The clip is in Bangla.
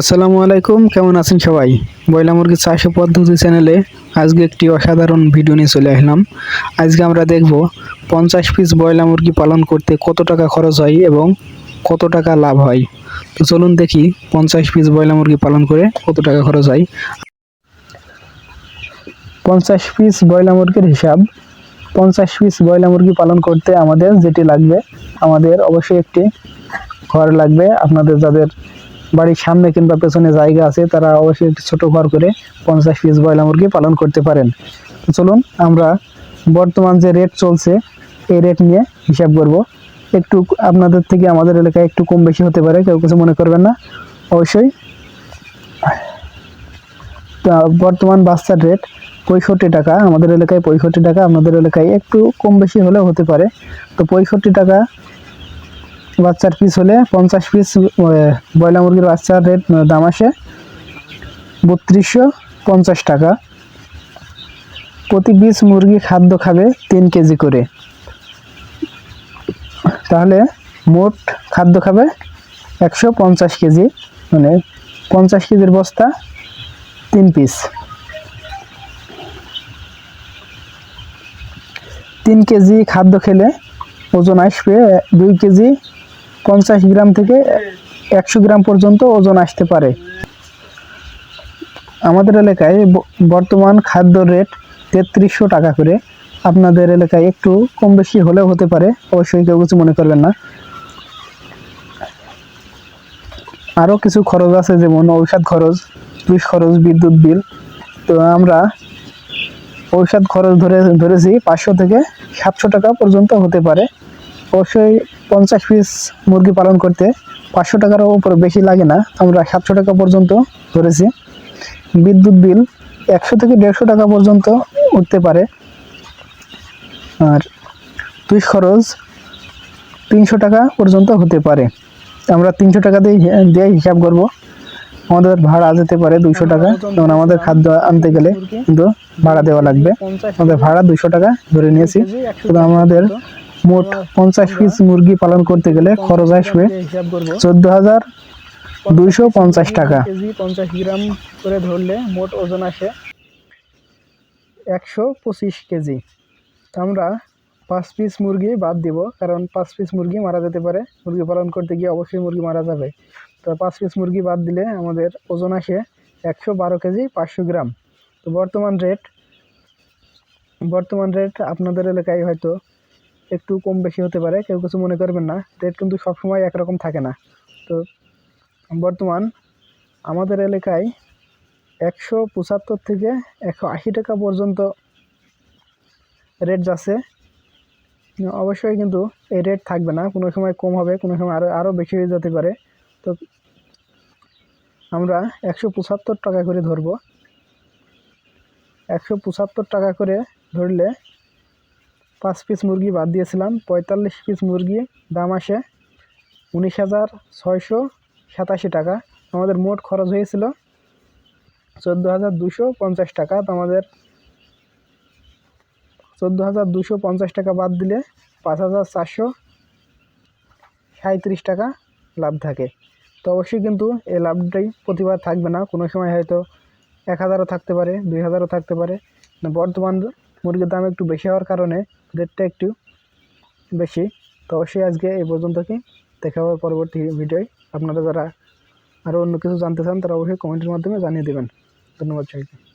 আসসালামু আলাইকুম, কেমন আছেন সবাই? বয়লা মুরগি চাষ পদ্ধতি চ্যানেলে আজকে একটি অসাধারণ ভিডিও নিয়ে চলে আসলাম। আজকে আমরা দেখব পঞ্চাশ পিস বয়লা মুরগি পালন করতে কত টাকা খরচ হয় এবং কত টাকা লাভ হয়। তো চলুন দেখি পঞ্চাশ পিস বয়লা মুরগি পালন করে কত টাকা খরচ হয়। পঞ্চাশ পিস বয়লা মুরগির হিসাব। পঞ্চাশ পিস বয়লা মুরগি পালন করতে আমাদের যেটি লাগবে, আমাদের অবশ্যই একটি ঘর লাগবে। আপনাদের যাদের বাড়ির সামনে কিংবা পেছনে জায়গা আছে, তারা অবশ্যই একটি ছোটো ঘর করে পঞ্চাশ পিস বয়লা মুরগি পালন করতে পারেন। চলুন, আমরা বর্তমান যে রেট চলছে, এই রেট নিয়ে হিসাব করব। একটু আপনাদের থেকে আমাদের এলাকায় একটু কম বেশি হতে পারে, কেউ কিছু মনে করবেন না? অবশ্যই। বর্তমান বাচ্চার রেট পঁয়ষট্টি টাকা, আমাদের এলাকায় পঁয়ষট্টি টাকা, আপনাদের এলাকায় একটু কম বেশি হলেও হতে পারে। তো পঁয়ষট্টি টাকা বাচ্চার পিস হলে পঞ্চাশ পিস ব্রয়লার মুরগির বাচ্চার রেট দাম আসে বত্রিশশো পঞ্চাশ টাকা। প্রতি পিস মুরগি খাদ্য খাবে তিন কেজি করে। তাহলে মোট খাদ্য খাবে একশো পঞ্চাশ কেজি মানে পঞ্চাশ কেজির বস্তা তিন পিস তিন কেজি খাদ্য খেলে ওজন আসবে দুই কেজি পঞ্চাশ গ্রাম থেকে একশো গ্রাম পর্যন্ত ওজন আসতে পারে। আমাদের এলাকায় বর্তমান খাদ্য রেট তেত্রিশশো টাকা করে। আপনাদের এলাকায় একটু কম বেশি হলেও হতে পারে, অবশ্যই কেউ কিছু মনে করবেন না। আরও কিছু খরচ আছে, যেমন ঔষধ খরচ পুলিশ খরচ, বিদ্যুৎ বিল। তো আমরা ঔষধ খরচ ধরে, ধরেছি পাঁচশো থেকে সাতশো টাকা পর্যন্ত হতে পারে। অবশ্যই পঞ্চাশ পিস মুরগি পালন করতে পাঁচশো টাকার উপর বেশি লাগে না। আমরা সাতশো টাকা পর্যন্ত ধরেছি। বিদ্যুৎ বিল একশো থেকে দেড়শো টাকা পর্যন্ত উঠতে পারে। আর তুই খরচ তিনশো টাকা পর্যন্ত হতে পারে। আমরা তিনশো টাকা দিয়ে দিয়ে হিসাব করব। আমাদের ভাড়া যেতে পারে দুইশো টাকা। যেমন আমাদের খাদ্য আনতে গেলে কিন্তু ভাড়া দেওয়া লাগবে। আমাদের ভাড়া দুইশো টাকা ধরে নিয়েছি। তো আমাদের মোট পঞ্চাশ পিস মুরগি পালন করতে গেলে খরচ আসবে চোদ্দ হাজার দুইশো পঞ্চাশ টাকা। পঞ্চাশ গ্রাম করে ধরলে মোট ওজন আসে একশো পঁচিশ কেজি। আমরা পাঁচ পিস মুরগি বাদ দিব, কারণ পাঁচ পিস মুরগি মারা যেতে পারে। মুরগি পালন করতে গিয়ে অবশ্যই মুরগি মারা যাবে। তো পাঁচ পিস মুরগি বাদ দিলে আমাদের ওজন আসে একশো বারো কেজি পাঁচশো গ্রাম। তো বর্তমান রেট বর্তমান রেট আপনাদের এলাকায় হয়তো একটু কম বেশি হতে পারে, কেউ কিছু মনে করবেন না। রেট কিন্তু সবসময় একরকম থাকে না। তো বর্তমান আমাদের এলাকায় একশো পঁচাত্তর থেকে একশো আশি টাকা পর্যন্ত রেট যাচ্ছে। অবশ্যই কিন্তু এই রেট থাকবে না। কোনো সময় কম হবে, কোনো সময় আরও আরও বেশি হয়ে যেতে পারে। তো আমরা একশো পঁচাত্তর টাকা করে ধরবো। একশো পঁচাত্তর টাকা করে ধরলে পাঁচ পিস মুরগি বাদ দিয়েছিলাম, পঁয়তাল্লিশ পিস মুরগি, দাম আসে উনিশ হাজার ছয়শো সাতাশি টাকা। আমাদের মোট খরচ হয়েছিল চোদ্দ হাজার দুশো পঞ্চাশ টাকা। তো আমাদের চোদ্দ হাজার দুশো পঞ্চাশ টাকা বাদ দিলে পাঁচ হাজার চারশো সাঁত্রিশ টাকা লাভ থাকে। তো অবশ্যই কিন্তু এই লাভটাই প্রতিবার থাকবে না। কোনো সময় হয়তো এক হাজারও থাকতে পারে, দুই হাজারও থাকতে পারে। বর্তমান মুরগির দাম একটু বেশি হওয়ার কারণে রেটটা একটু বেশি। তো অবশ্যই আজকে এই পর্যন্ত দেখা হবে পরবর্তী ভিডিওয়। আপনারা যারা আরও অন্য কিছু জানতে চান, তারা অবশ্যই কমেন্টের মাধ্যমে জানিয়ে দেবেন। ধন্যবাদ সবাইকে।